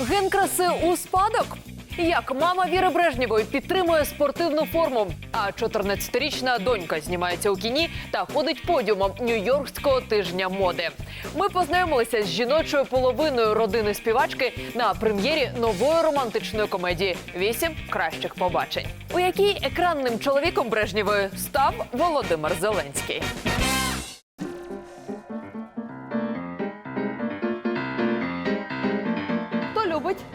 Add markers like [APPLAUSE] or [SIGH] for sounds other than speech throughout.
Ген краси у спадок. Як мама Віри Брежнєвої підтримує спортивну форму, а 14-річна донька знімається у кіні та ходить подіумом Нью-Йоркського тижня моди. Ми познайомилися з жіночою половиною родини співачки на прем'єрі нової романтичної комедії Вісім кращих побачень, у якій екранним чоловіком Брежнєвої став Володимир Зеленський.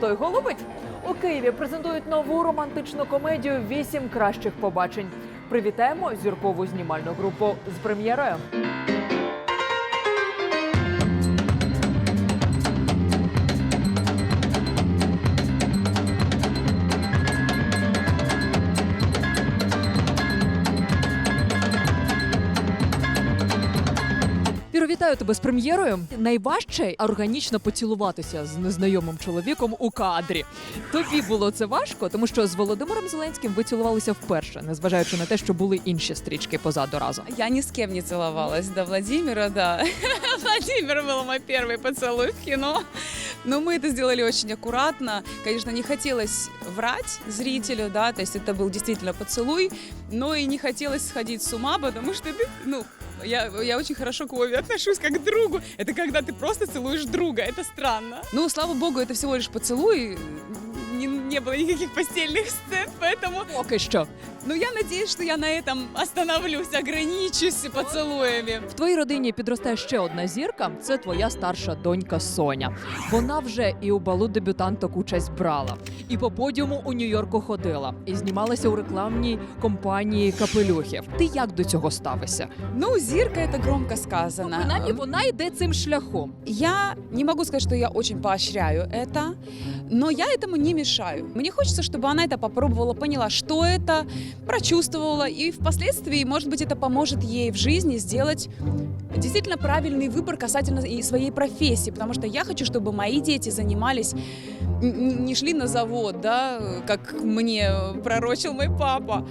Той голубить. У Києві презентують нову романтичну комедію Вісім кращих побачень. Привітаємо зіркову знімальну групу з прем'єрою. вітаю тебе з прем'єрою. Найважче органічно поцілуватися з незнайомим чоловіком у кадрі. Тобі було це важко, тому що з Володимиром Зеленським ви цілувалися вперше, незважаючи на те, що були інші стрічки позаду разом. Я ни с кем не целовалась. До Владимира, да. [LAUGHS] Владимир был мой первый поцелуй в кино. Но мы это сделали очень аккуратно. Конечно, не хотелось врать зрителю, да, то есть это был действительно поцелуй, но и не хотелось сходить с ума, потому что ты, ну, я, я очень хорошо к Вове отношусь как к другу. Это когда ты просто целуешь друга, это странно. Ну, слава богу, это всего лишь поцелуй, не, не было никаких постельных сцен, поэтому Поки що ну, я надеюсь, что я на этом остановлюсь, ограничусь поцелуями. в твоїй родині підростає ще одна зірка. Це твоя старша донька Соня. Вона вже і у балу дебютанток участь брала, і по подіуму у Нью-Йорку ходила, і знімалася у рекламній компанії капелюхів. Ти як до цього ставишся? Ну, Зирка, это громко сказано. Принаймні вона йде цим шляхом. Я не могу сказать, что я очень поощряю это, но я этому не мешаю. Мне хочется, чтобы она это попробовала, поняла, что это, прочувствовала, и впоследствии, может быть, это поможет ей в жизни сделать действительно правильный выбор касательно и своей профессии, потому что я хочу, чтобы мои дети занимались, н- н- не шли на завод, да, как мне пророчил мой папа,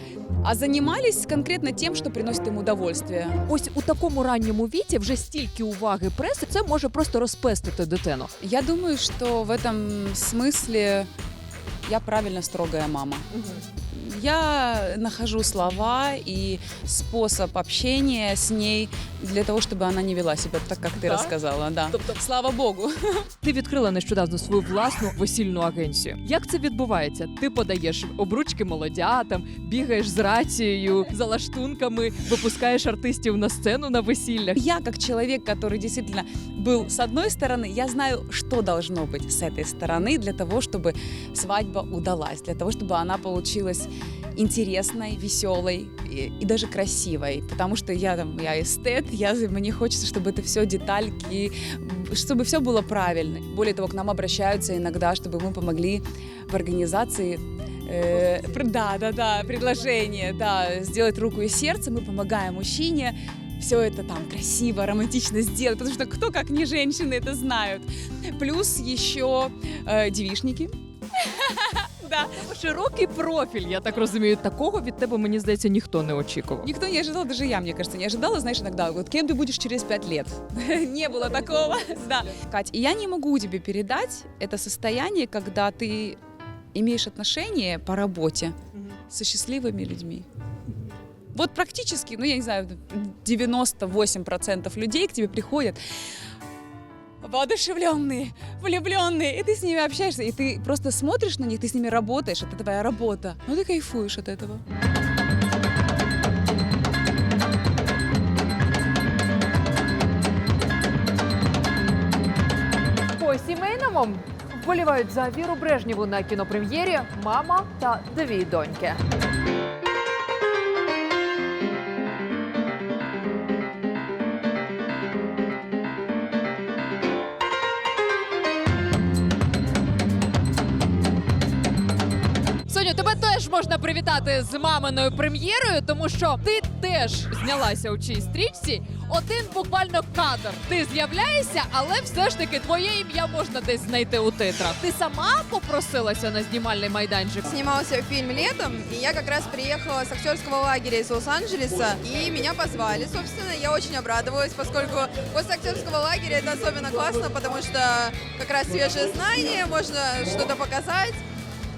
а занимались конкретно тем, что приносит им удовольствие. Ось у такому ранньому віці вже стільки уваги преси, це може просто розпестити дитину. Я думаю, что в этом смысле я правильно строгая мама. Я нахожу слова и способ общения с ней для того, чтобы она не вела себя так, как ты Да? рассказала. Да. Слава богу. Ти відкрила нещодавно свою власну весільну агенцію. Як це відбувається? Ти подаєш обручки молодятам, бігаєш з рацією, за лаштунками, випускаєш артистів на сцену на весіллях. Я, как человек, который действительно был с одной стороны, я знаю, что должно быть с этой стороны для того, чтобы свадьба удалась, для того, чтобы она получилась интересной, веселой и, и даже красивой. Потому что я там, я эстет, я, мне хочется, чтобы это все детальки, чтобы все было правильно. Более того, к нам обращаются иногда, чтобы мы помогли в организации Э, пр- да, да, да, предложение, да, сделать руку и сердце, мы помогаем мужчине все это там красиво, романтично сделать, потому что кто, как не женщины, это знают. Плюс еще э, девишники. [LAUGHS] Да, Широкий профіль, я так розумію. Такого від тебе мені здається ніхто не очікував. никто не ожидал, даже я, мне кажется, не ожидала, знаешь, иногда, вот кем ты будешь через пять лет? [LAUGHS] Не было такого, [LAUGHS] да. Кать, и я не могу тебе передать это состояние, когда ты имеешь отношения по работе со счастливыми людьми. Вот практически, ну я не знаю, 98% людей к тебе приходят воодушевленные, влюбленные, и ты с ними общаешься, и ты просто смотришь на них, ты с ними работаешь, это твоя работа, ну ты кайфуешь от этого. По сімейному вболівають за Віру Брежнєву на кінопрем'єрі мама та дві доньки. Теж можна привітати з маминою прем'єрою, тому що ти теж знялася у чій стрічці. один буквально кадр. Ти з'являєшся, але все ж таки твоє ім'я можна десь знайти у титрах. Ти сама попросилася на знімальний майданчик. Снимался фильм летом, и я как раз приехала с актерского лагеря из Лос-Анджелеса, и меня позвали, собственно, я очень обрадовалась, поскольку после актерского лагеря это особенно классно, потому что как раз свежие знания, можно что-то показать.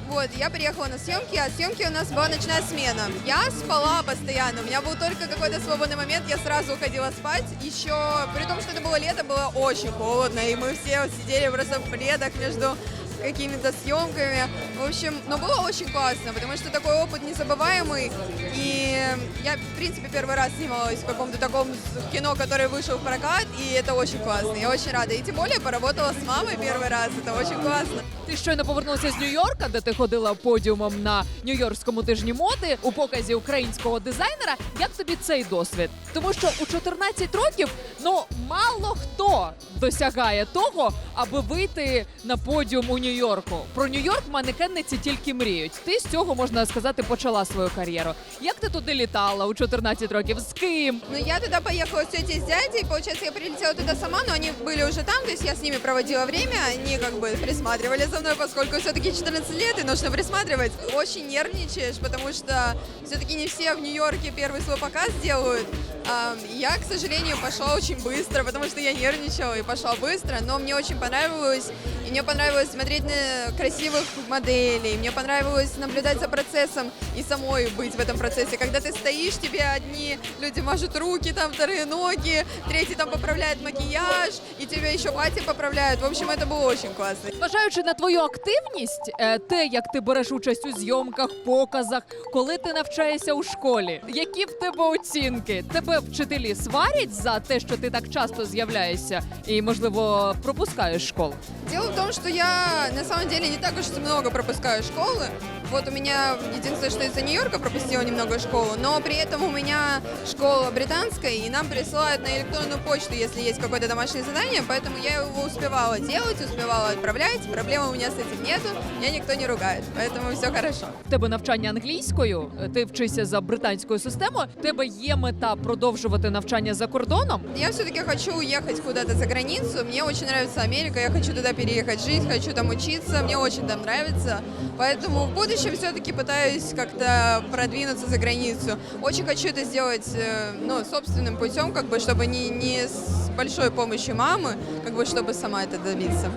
Вот, я приехала на съемки, а съемки у нас была ночная смена. Я спала постоянно, у меня был только какой-то свободный момент, я сразу уходила спать. Еще, при том, что это было лето, было очень холодно, и мы все сидели просто в пледах между какими-то съемками. В общем, но было очень классно, потому что такой опыт незабываемый. И я, в принципе, первый раз снималась в каком-то таком кино, который вышел в прокат, и это очень классно. Я очень рада. И тем более поработала с мамой первый раз. Это очень классно. Ти щойно повернувся з Нью-Йорка, де ти ходила подіумом на Нью-Йоркському тижні моди у показі українського дизайнера. Як тобі цей досвід? Тому що у 14 років ну мало хто досягає того, аби вийти на подіум у Нью-Йорку. Про Нью-Йорк манекенниці тільки мріють. Ти з цього можна сказати почала свою кар'єру. Як ти туди літала у 14 років? З ким? Ну, я туда поехала с тетей, с дядей. Получается, я прилетела туда сама, но они были уже там, то я с ними проводила время. Они как бы присматривали за мной, поскольку все-таки 14 лет, и нужно присматривать. Очень нервничаешь, потому что все-таки не все в Нью-Йорке первый свой показ делают. А, Я, к сожалению, пошла очень быстро, потому что я нервничала и пошла быстро, но мне очень понравилось. И мне понравилось смотреть на красивых моделей, мне понравилось наблюдать за процессом и самой быть в этом процессе. Когда ты стоишь, тебе одни люди мажут руки, там вторые ноги, третий там поправляет макияж, и тебе еще платье поправляют. В общем, это было очень классно. Зважаючи на твою активність, е, те, як ти береш участь у зйомках, показах, коли ти навчаєшся у школі, які в тебе оцінки? Тебе вчителі сварять за те, що ти так часто з'являєшся і, можливо, пропускаєш школу. Дело в том, что я на самом деле не так уж много пропускаю школы. Вот у меня единственное, что из-за Нью-Йорка пропустила немного школу, но при этом у меня школа британская, и нам присылают на электронную почту, если есть какое-то домашнее задание, поэтому я его успевала делать, успевала отправлять. Проблемы у меня с этим нету, меня никто не ругает, поэтому все хорошо. В тебе навчання англійською, е, ти вчишся за британською системою. В тебе є мета продовжувати навчання за кордоном. Я все-таки хочу уехать куда-то за границу. Мне очень нравится Америка, я хочу туда переехать жить, хочу там учиться, мне очень там нравится. Поэтому в будущем все-таки пытаюсь как-то продвинуться за границу. Очень хочу это сделать э, ну, собственным путем, как бы, чтобы не, не с большой помощью мамы, как бы, чтобы сама это добиться.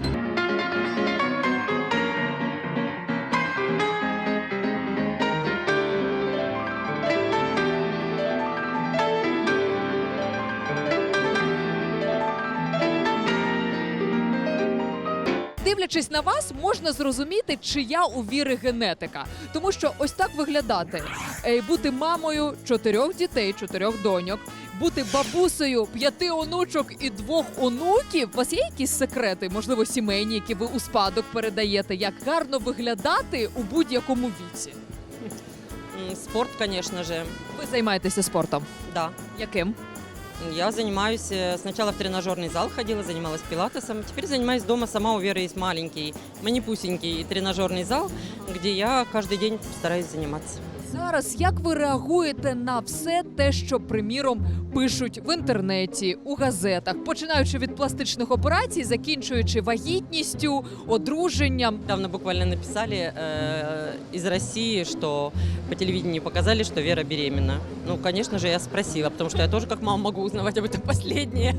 Дивлячись на вас, можна зрозуміти, чия у віри генетика. Тому що ось так виглядати: Е, бути мамою чотирьох дітей, чотирьох доньок, бути бабусею п'яти онучок і двох онуків. У вас є якісь секрети, можливо, сімейні, які ви у спадок передаєте, як гарно виглядати у будь-якому віці. Спорт, конечно же, Ви займаєтеся спортом. да. Яким? Я занимаюсь, э, сначала в тренажерный зал ходила, занималась пилатесом. Теперь занимаюсь дома сама. У Веры есть маленький, манипусенький тренажерный зал, где я каждый день стараюсь заниматься. Зараз як ви реагуєте на все те, що приміром пишуть в інтернеті, у газетах, починаючи від пластичних операцій, закінчуючи вагітністю, одруженням? Недавно буквально написали э, из России, что по телевидению показали, что Вера беременна. Ну, конечно же, я спросила, потому что я тоже как мама могу узнавать об этом [LAUGHS] последнее.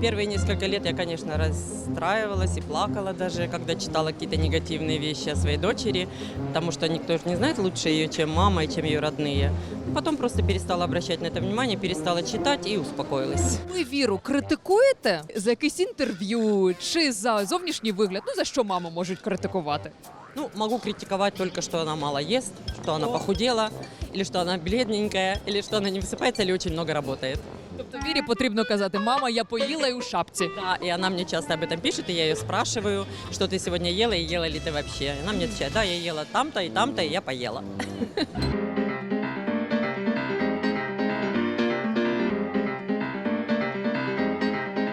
Первые несколько лет я, конечно, расстраивалась и плакала даже, когда читала какие-то негативные вещи о своей дочери, потому что никто же не знает лучше ее, чем мама и чем ее родные. Потом просто перестала обращать на это внимание, перестала читать и успокоилась. Ви віру критикуєте за якесь інтерв'ю чи за зовнішній вигляд? Ну за що маму можуть критикувати? Ну, могу критиковать только, что она мало ест, что она похудела, или что она бледненькая, или что она не высыпается, или очень много работает. Тобто вірі потрібно казати: мама, я поїла і у шапці. Да, и она мне часто об этом пишет, и я ее спрашиваю, что ты сегодня ела и ела ли ты вообще. И она мне отвечает, да, я ела там-то и там-то, и я поела.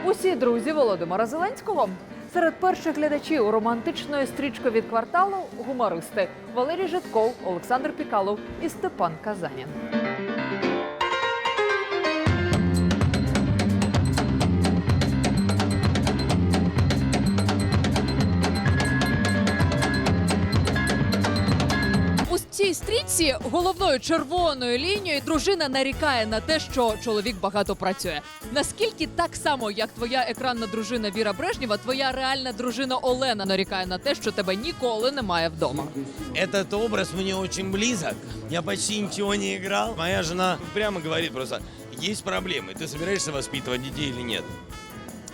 Усі друзі Володимира Зеленського. Серед перших глядачів романтичної стрічки від кварталу гумористи Валерій Житков, Олександр Пікалов і Степан Казанін. цій стрічці головною червоною лінією дружина нарікає на те, що чоловік багато працює. Наскільки так само, як твоя екранна дружина Віра Брежнєва, твоя реальна дружина Олена нарікає на те, що тебе ніколи немає вдома. Этот образ мне очень близок. Я почти ничего не играл. Моя жена прямо говорит просто, есть проблемы, ты собираешься воспитывать детей или нет?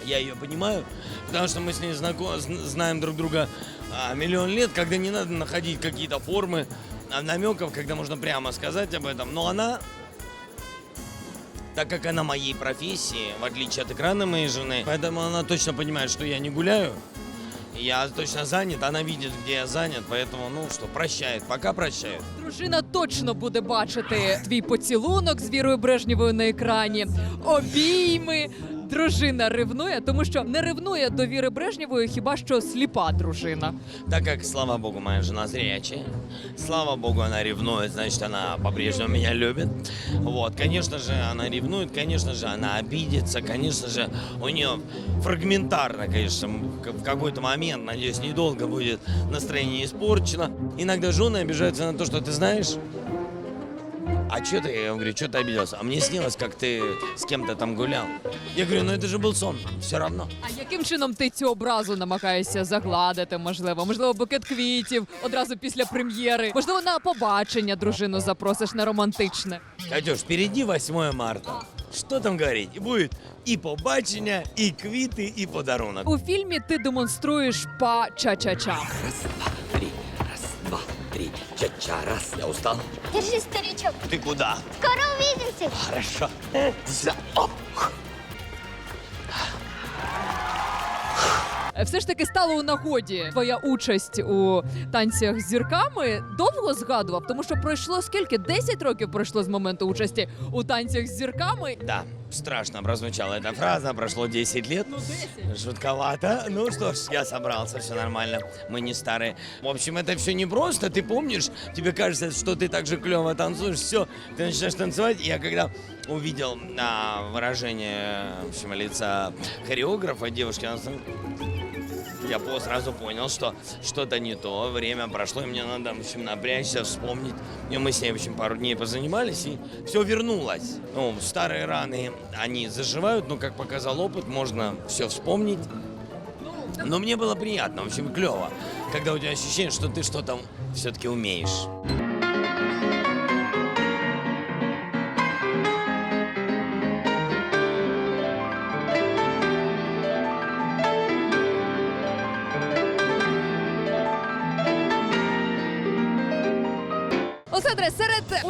Я ее понимаю, потому что мы с ней знако- зн- знаем друг друга а, миллион лет, когда не надо находить какие-то формы а, намеков, когда можно прямо сказать об этом. Но она, так как она моей профессии, в отличие от экрана моей жены, поэтому она точно понимает, что я не гуляю, я точно занят, она видит, где я занят, поэтому, ну что, прощает, пока прощает. Дружина точно буде бачити твій поцілунок з Вірою Брежнєвою на екрані, обійми. Дружина ревнує, тому що не ревнує до Віри Брежнєвої хіба що сліпа дружина. Так как, слава богу, моя жена зрячая, слава богу, она ревнует, значит, она по-прежнему меня любит. Вот, конечно же, она ревнует, конечно же, она обидится, конечно же, у нее фрагментарно, конечно, к- в какой-то момент, надеюсь, недолго будет настроение испорчено. Иногда жены обижаются на то, что ты знаешь, а что ты, я говорю, что ты обиделся? А мне снилось, как ты с кем-то там гулял. Я говорю, ну это же был сон, все равно. А яким чином ти цю образу намагаєшся загладити? Можливо, можливо, букет квітів одразу після прем'єри. Можливо, на побачення дружину запросиш на романтичне. Катюш, впереди 8 марта. Что там говорить? И будет и побачення, и квіти, и подарунок. У фільмі ти демонструєш па ча-ча-ча. Три, раз, два, три, ча-ча, раз. Я устал. Держи, старичок. Ты куда? Скоро увидимся. Хорошо. За- Оп. Е, Все ж таки стало у нагоді твоя участь у танцях з зірками. Довго згадував, тому що пройшло скільки? 10 років пройшло з моменту участі у танцях з зірками. Да, страшно прозвучала эта фраза, прошло 10 лет. Ну, 10. Жутковато. Ну что ж, я собрался, все нормально. Мы не старые. В общем, это все не просто. Ты помнишь, тебе кажется, что ты так же клево танцуешь, все, ты начинаешь танцевать. Я когда увидел а, выражение в общем, лица хореографа девушки, она я сразу понял, что что-то не то, время прошло, и мне надо, в общем, напрячься, вспомнить. И мы с ней, в общем, пару дней позанимались, и все вернулось. Ну, старые раны, они заживают, но, как показал опыт, можно все вспомнить. Но мне было приятно, в общем, клево, когда у тебя ощущение, что ты что-то все-таки умеешь.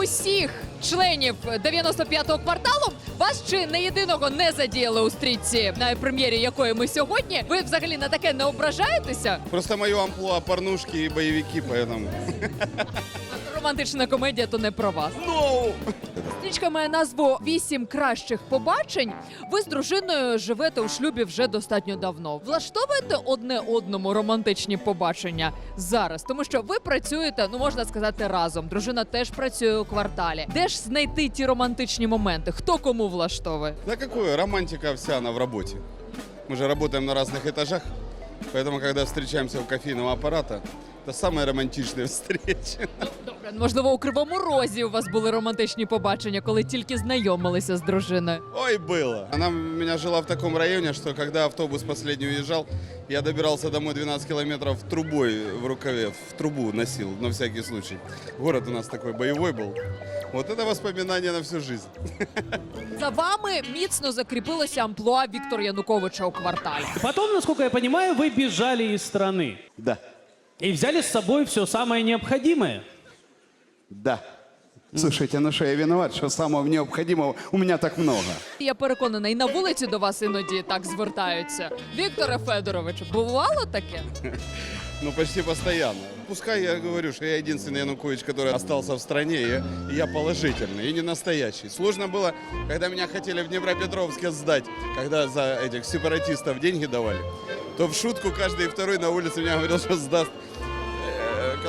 Усіх членів 95-го кварталу вас чи не єдиного не задіяли у стрічці, на прем'єрі якої ми сьогодні. Ви взагалі на таке не ображаєтеся? Просто мое амплуа порнушки і бойовики, поэтому... Романтична комедія то не про вас. Ну! Стрічка має назву Вісім кращих побачень. Ви з дружиною живете у шлюбі вже достатньо давно. Влаштовуєте одне одному романтичні побачення зараз, тому що ви працюєте, ну можна сказати, разом. Дружина теж працює у кварталі. Де ж знайти ті романтичні моменти? Хто кому влаштовує? Да какое, романтика вся она в работе. Мы же работаем на разных этажах, поэтому, когда встречаемся у кофейного аппарата, это самая романтичная встреча. [LAUGHS] Добре, можливо, у кривому розі у вас були романтичні побачення, коли тільки знайомилися з дружиною. Ой, было. Она у меня жила в таком районе, что когда автобус последний уезжал, я добирался домой 12 километров трубой в рукаве, в трубу носил, на всякий случай. Город у нас такой боевой был. Вот это воспоминание на всю жизнь. [LAUGHS] За вами міцно закріпилося амплуа Віктора Януковича у кварталі. Потом, насколько я понимаю, вы бежали из страны. Да, И взяли с собой все самое необходимое. да. Слушайте, ну что, я виноват, что самого необходимого у меня так много. Я переконана, і на вулиці до вас іноді так звертаються. Вікторе Федоровичу, бувало таке? Ну, почти постоянно. Пускай я говорю, что я единственный Янукович, который остался в стране, и я, и я положительный, и не настоящий. Сложно было, когда меня хотели в Днепропетровске сдать, когда за этих сепаратистов деньги давали, то в шутку каждый второй на улице меня говорил, что сдаст э,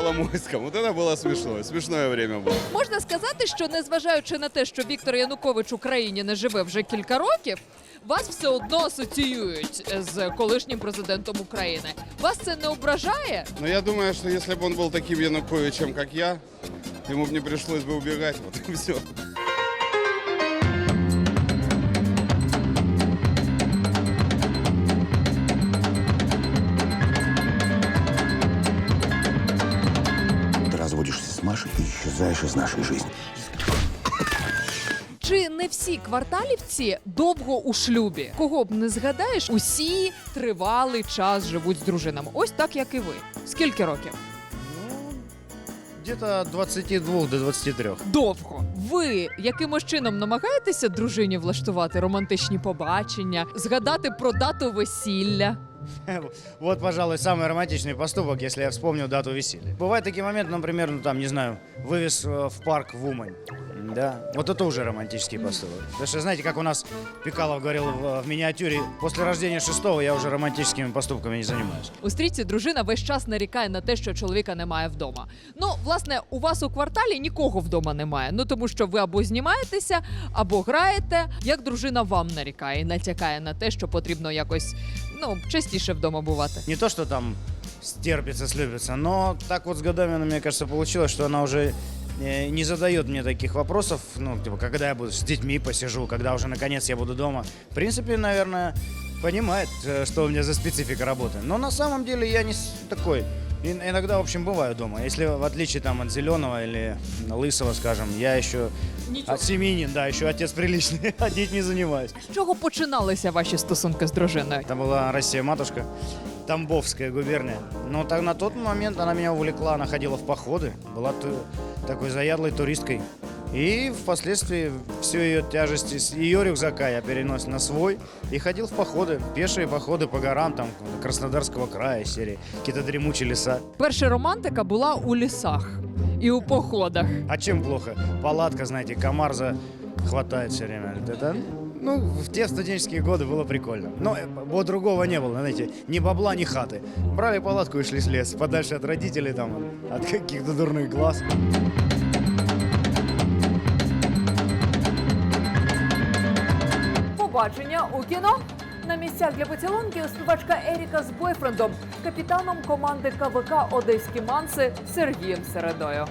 Коломойскому. Вот это было смешно. Смешное время было. Можна сказати, що незважаючи на те, що Віктор Янукович в Україні не живе вже кілька років, вас все одно асоціюють з колишнім президентом України. Вас це не ображає? Но я думаю, что если бы он был таким Януковичем, как я, ему бы не пришлось бы убегать, вот и все. Из нашей жизни. Чи не всі кварталівці довго у шлюбі? Кого б не згадаєш, усі тривалий час живуть з дружинами. Ось так, як і ви. Скільки років? Где-то от 22 до 23. Довго. Ви якимось чином намагаєтеся дружині влаштувати романтичні побачення, згадати про дату весілля? [LAUGHS] Вот, пожалуй, самый романтичный поступок, если я вспомню дату веселья. Бывают такие моменты, например, ну там, не знаю, вывез э, в парк в Умань. Да, вот это уже романтический поступок. Потому что, знаете, как у нас Пикалов говорил в, в миниатюре, после рождения шестого я уже романтическими поступками не занимаюсь. У стрічці дружина весь час нарікає на те, що чоловіка немає вдома. Ну, власне, у вас у кварталі нікого вдома немає. Ну тому що ви або знімаєтеся, або граєте. Як дружина вам нарікає і натякає на те, що потрібно якось ну частіше вдома бувати. Не то, что там стерпится, слюбится, но так вот с годами, ну, мне кажется, получилось, что она уже э, не задает мне таких вопросов, ну, типа, когда я буду с детьми посижу, когда уже наконец я буду дома. В принципе, наверное, понимает, э, что у меня за специфика работы. Но на самом деле я не такой. И- Иногда, в общем, бываю дома. Если в отличие там от зеленого или лысого, скажем, я еще Нічого. от семьянин, да, еще отец приличный, [LAUGHS] а детьми занимаюсь. З чого починалися ваші стосунки з дружиною? Это была Россия-матушка, Тамбовская губерния. Но так, на тот момент она меня увлекла, она ходила в походы, была ту- такой заядлой туристкой. И впоследствии всю ее тяжесть из ее рюкзака я перенес на свой и ходил в походы, пешие походы по горам там Краснодарского края серии, какие-то дремучие леса. Перша романтика була у лісах і у походах. А чем плохо? Палатка, знаете, комар за хватает все время. Это, ну, в те студенческие годы было прикольно. Но э, вот другого не было, знаете, ни бабла, ни хаты. Брали палатку и шли с лес, подальше от родителей, там, от каких-то дурных глаз. Побачення у кіно. На місцях для поцілунків співачка Еріка з бойфрендом, капітаном команди КВК Одеські Манси Сергієм Середою.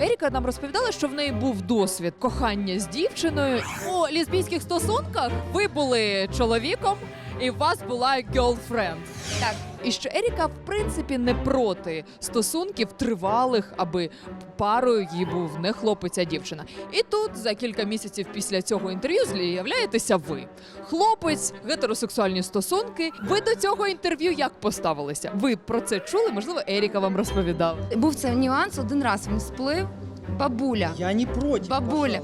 Еріка нам розповідала, що в неї був досвід кохання з дівчиною. У лесбійських стосунках ви були чоловіком, і у вас була гьолфренд. Так. І що Еріка, в принципі, не проти стосунків тривалих, аби парою їй був не хлопець, а дівчина. І тут за кілька місяців після цього інтерв'ю з'являєтеся ви. Хлопець, гетеросексуальні стосунки. Ви до цього інтерв'ю як поставилися? Ви про це чули? Можливо, Еріка вам розповідала. Був це нюанс, один раз він сплив. Бабуля. Я не против. Бабуля.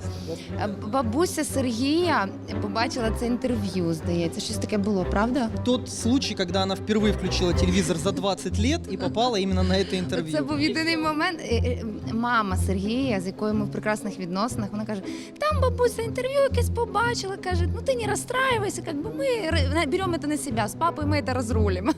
Е, Бабуся Сергія побачила це інтерв'ю, здається. Щось таке було, правда? Тот случай, когда она впервые включила телевизор за 20 лет и попала именно на это интервью. Це був єдиний момент. Е, е, Мама Сергія, з якою ми в прекрасних відносинах, вона каже: там бабуся інтерв'ю якесь побачила. каже, ну ти не розстраювайся, як би ми беремо це на себе, з папою ми це розрулимо.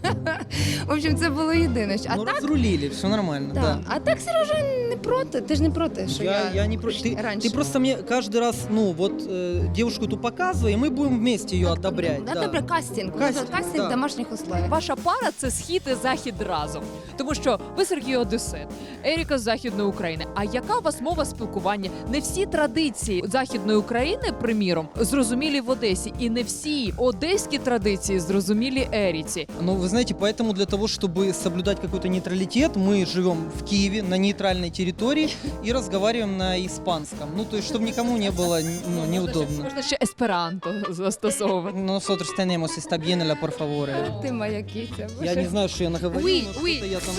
В общем, це було єдине. А Ну, так, разрулили, все нормально, да. да. а так Сережа не проти. Ти ж не проти, що я, Я, я не против. Ты, раніше. ты просто мне каждый раз, ну вот, э, девушку эту показывай, и мы будем вместе ее одобрять. Да, да. добре, кастинг. Кастинг, Кастинг, да. в домашніх условиях. Ваша пара це схід і захід разом. Тому що ви Сергій Одесит, Еріка з Західної України. А яка у вас мова спілкування? Не всі традиції Західної України, приміром, зрозумілі в Одесі, і не всі одеські традиції зрозумілі Еріці. Ну, вы знаете, поэтому для того, чтобы соблюдать какой-то нейтралитет, мы живем в Киеве, на нейтральной территории, и разговариваем на испанском. Ну, то есть, чтобы никому не было ну, неудобно. Можна ще есперанто застосовувати. Nosotros tenemos esta bien la por favor. Ти моя киця. Я не знаю, что я наговорил, Уй, но уй. что-то я там...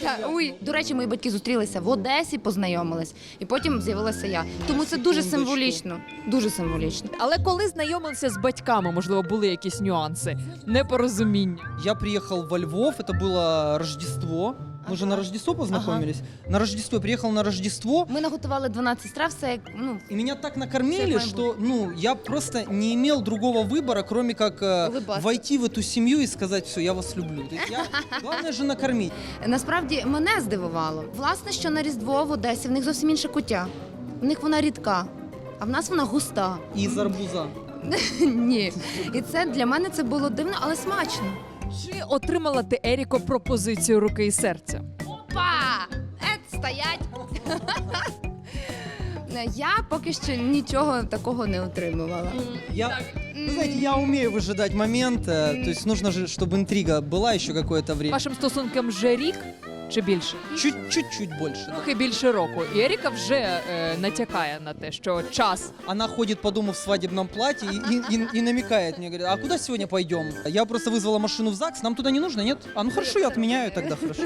Та, Уй, до речі, мої батьки зустрілися в Одесі, познайомились, і потім з'явилася я. Тому це дуже Секундочку. символічно. Дуже символічно. Але коли знайомилися з батьками, можливо, були якісь нюанси, непорозуміння. Я приехал во Львов, это было Рождество. Мы же на Рождество познакомились. На Рождество, приехал на Рождество, Ми наготували 12 страв, все як ну и меня так накормили, Всё, что ну я просто не имел другого выбора, кроме как э, Улыбаться. войти в эту семью и сказать, все, я вас люблю. То есть я, главное же накормить. насправді мене здивувало. Власне, що на Різдво в Одесі в них зовсім інше куття. В них вона рідка. а в нас вона густа. Из арбуза. [LAUGHS] Ні. І це для мене це було дивно, але смачно. Чи отримала ти Еріко пропозицію руки і серця? Па! Ет, стоять! [LAUGHS] Я поки що нічого такого не отримувала. Я, вы знаете, я умею выжидать момент, э, то есть нужно же, чтобы интрига была еще какое-то время. Вашим стосункам вже рік Чи більше? Чуть- Чуть-чуть больше. да. Трохи більше року. І Еріка вже е, натякає на те, що час. Она ходит по дому в свадебном платье и, и- и- и намекает мне, говорит, а куда сегодня пойдем? Я просто вызвала машину в ЗАГС, нам туда не нужно, нет? А ну хорошо, я отменяю тогда, хорошо.